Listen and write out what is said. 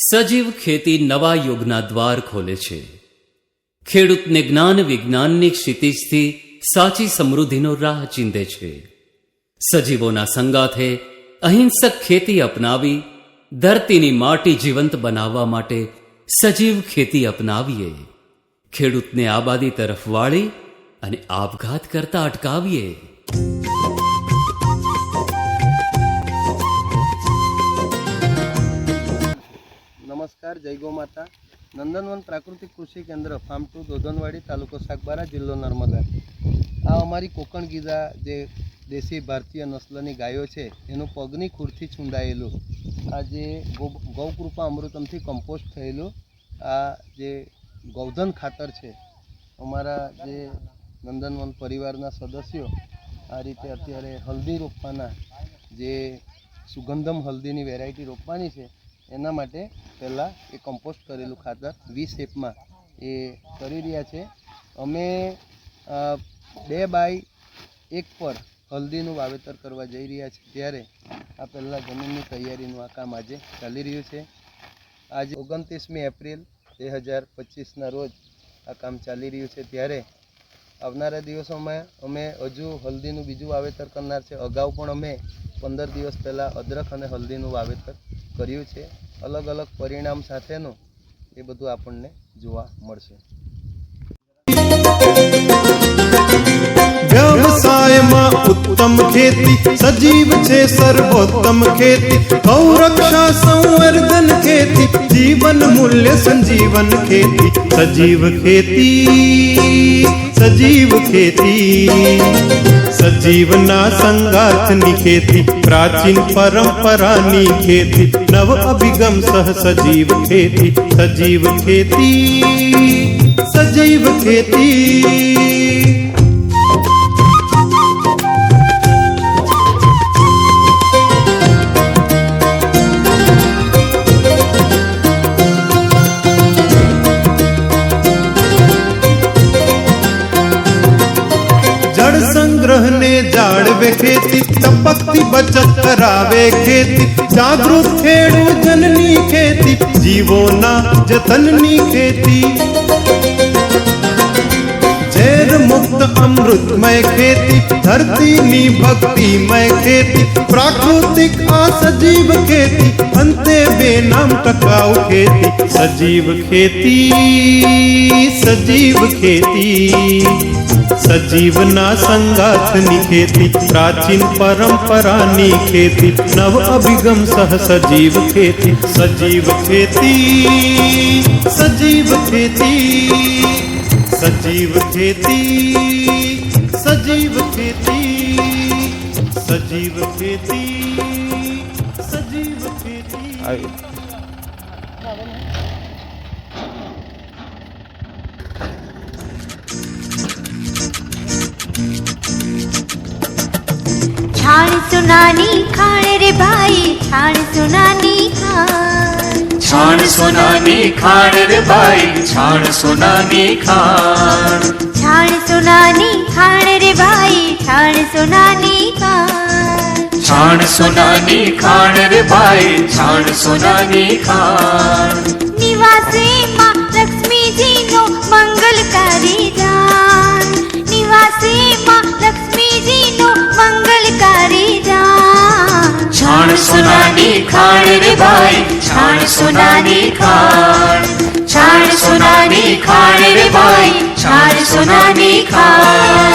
સજીવ ખેતી નવા યુગના દ્વાર ખોલે છે. ખેડૂતને જ્ઞાન વિજ્ઞાનની ક્ષિતિજથી સાચી સમૃદ્ધિનો રાહ ચીંધે છે. સજીવોના સંગાથે અહિંસક ખેતી અપનાવી, ધરતીની માટી જીવંત બનાવવા માટે સજીવ ખેતી અપનાવીએ. ખેડૂતને આબાદી તરફ વાળી અને આપઘાત કરતા અટકાવીએ. નમસ્કાર જય ગો માતા નંદનવન પ્રાકૃતિક કૃષિ કેન્દ્ર, ફાર્મ ટુ દોધનવાડી તાલુકો સાગબારા જિલ્લો નર્મદા. આ અમારી કોકણ ગીધા જે દેશી ભારતીય નસ્લની ગાયો છે, એનું પગની ખૂરથી છુંડાયેલું આ જે ગૌકૃપા અમૃતમથી કમ્પોસ્ટ થયેલું, આ જે ગૌધન ખાતર છે, અમારા જે નંદનવન પરિવારના સદસ્યો, આ રીતે અત્યારે હલ્દી રોપવાના જે સુગંધમ હલ્દીની વેરાયટી રોપવાની છે એના માટે પહેલાં એ કમ્પોસ્ટ કરેલું ખાતર વી શેપમાં એ કરી રહ્યા છે. અમે બે બાય એક પર હલ્દીનું વાવેતર કરવા જઈ રહ્યા છીએ ત્યારે આ પહેલાં જમીનની તૈયારીનું આ કામ આજે ચાલી રહ્યું છે. આજે ઓગણત્રીસમી એપ્રિલ બે હજાર પચીસના રોજ આ કામ ચાલી રહ્યું છે ત્યારે આવનારા દિવસોમાં અમે હજુ હલ્દીનું બીજું વાવેતર કરનાર છે. અગાઉ પણ અમે પંદર દિવસ પહેલાં અદરક અને હલ્દીનું વાવેતર કર્યું છે. અલગ અલગ પરિણામ સાથેનું એ બધું આપણને જોવા મળશે. વ્યવસાયમાં ઉત્તમ ખેતી, સજીવ છે સર્વોત્તમ ખેતી. ગૌરક્ષા, સંવર્ધન ખેતી, જીવન મૂલ્ય, સંજીવન ખેતી. સજીવ ખેતી. સજીવ ખેતી સજીવના સંગાથની ખેતી પ્રાચીન પરંપરાની ખેતી નવ અભિગમ સહ સજીવ ખેતી સજીવ ખેતી સજીવ ખેતી જળ સંગ્રહને જાળવે ખેતી ટપકતી બચત કરાવે ખેતી જાગૃત ખેડૂત જનની ખેતી જીવોના જતનની ખેતી ઝેર મુક્ત અમૃતમય ખેતી ધરતીની ભક્તિમય ખેતી પ્રાકૃતિક આ સજીવ ખેતી અંતે બેનામ ટકાઉ ખેતી સજીવ ખેતી સજીવ ખેતી સજીવના સંગાથની ખેતી પ્રાચીન પરંપરાની ખેતી નવ અભિગમ સહ સજીવ ખેતી સજીવ ખેતી સજીવ ખેતી સજીવ ખેતી સજીવ ખેતી સજીવ ખેતી સજીવ ખેતી છાણ સુનાની ખાણ રે ભાઈ છાણ સુનાની ખાણ છાણ સોનાની ખાણ રે ભાઈ છાણ સોનાની ખાણ છાણ સુનાની ખાણ રે ભાઈ છાણ સુનાની ખાણ છાણ સોનાની ખાણ રે ભાઈ છાણ સોનાની સોનાની ખાણ રે ભાઈ છાણ સોનાની ખાણ છાણ સોનાની ખાણ રે ભાઈ છાણ સોનાની ખાણ